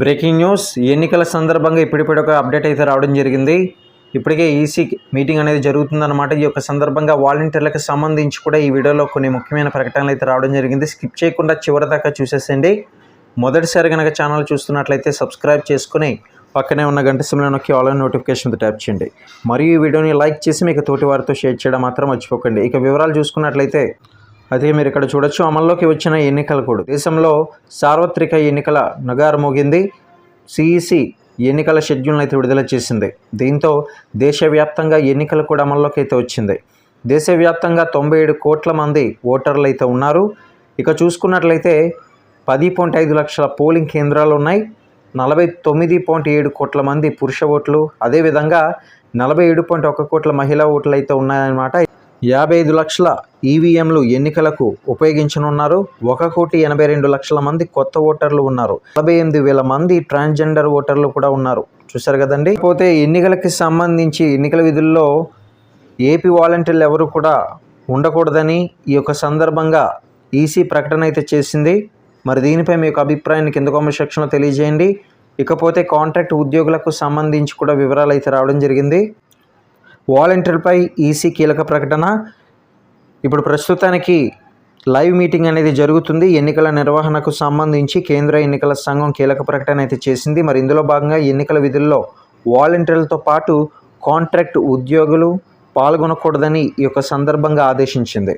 Breaking news. ఎన్నికల సందర్భంగా ఇప్పుడిప్పుడు ఒక అప్డేట్ అయితే రావడం జరిగింది. ఇప్పటికే ఈసీ మీటింగ్ అనేది జరుగుతుందన్నమాట. ఈ యొక్క సందర్భంగా వాలంటీర్లకు సంబంధించి కూడా ఈ వీడియోలో కొన్ని ముఖ్యమైన ప్రకటనలు అయితే రావడం జరిగింది. స్కిప్ చేయకుండా చివరి దాకా చూసేసండి మొదటిసారి కనుక ఛానల్ చూస్తున్నట్లయితే సబ్స్క్రైబ్ చేసుకుని పక్కనే ఉన్న గంట సిమ్లో నొక్కి ఆన్లైన్ నోటిఫికేషన్ ట్యాప్ చేయండి. మరియు ఈ వీడియోని లైక్ చేసి మీకు తోటి వారితో షేర్ చేయడం మాత్రం మర్చిపోకండి. ఇక వివరాలు చూసుకున్నట్లయితే అదే మీరు ఇక్కడ చూడొచ్చు అమల్లోకి వచ్చిన ఎన్నికల కూడా. దేశంలో సార్వత్రిక ఎన్నికల నగారు మోగింది. సిఈసి ఎన్నికల షెడ్యూల్ని అయితే విడుదల చేసింది. దీంతో దేశవ్యాప్తంగా ఎన్నికలు కూడా అమల్లోకి అయితే వచ్చింది. దేశవ్యాప్తంగా తొంభై ఏడు కోట్ల మంది ఓటర్లు అయితే ఉన్నారు. ఇక చూసుకున్నట్లయితే పది పాయింట్ ఐదు లక్షల పోలింగ్ కేంద్రాలు ఉన్నాయి. నలభై తొమ్మిది పాయింట్ ఏడు కోట్ల మంది పురుష ఓట్లు. అదేవిధంగా నలభై ఏడు పాయింట్ ఒక కోట్ల మహిళా ఓట్లు అయితే ఉన్నాయన్నమాట. యాభై ఐదు లక్షల ఈవీఎంలు ఎన్నికలకు ఉపయోగించనున్నారు. ఒక కోటి ఎనభై రెండు లక్షల మంది కొత్త ఓటర్లు ఉన్నారు. నలభై ఎనిమిది వేల మంది ట్రాన్స్జెండర్ ఓటర్లు కూడా ఉన్నారు. చూసారు కదండి? పోతే ఎన్నికలకి సంబంధించి ఎన్నికల విధుల్లో ఏపీ వాలంటీర్లు ఎవరు కూడా ఉండకూడదని ఈ యొక్క సందర్భంగా ఈసీ ప్రకటన అయితే చేసింది. మరి దీనిపై మీ యొక్క అభిప్రాయాన్ని కింద కామెంట్ సెక్షన్లో తెలియజేయండి. ఇకపోతే కాంట్రాక్ట్ ఉద్యోగులకు సంబంధించి కూడా వివరాలు అయితే రావడం జరిగింది. వాలంటీర్పై ఈసీ కీలక ప్రకటన. ఇప్పుడు ప్రస్తుతానికి లైవ్ మీటింగ్ అనేది జరుగుతుంది. ఎన్నికల నిర్వహణకు సంబంధించి కేంద్ర ఎన్నికల సంఘం కీలక ప్రకటన అయితే చేసింది. మరి ఇందులో భాగంగా ఎన్నికల విధుల్లో వాలంటీర్లతో పాటు కాంట్రాక్ట్ ఉద్యోగులు పాల్గొనకూడదని ఈ యొక్క సందర్భంగా ఆదేశించింది.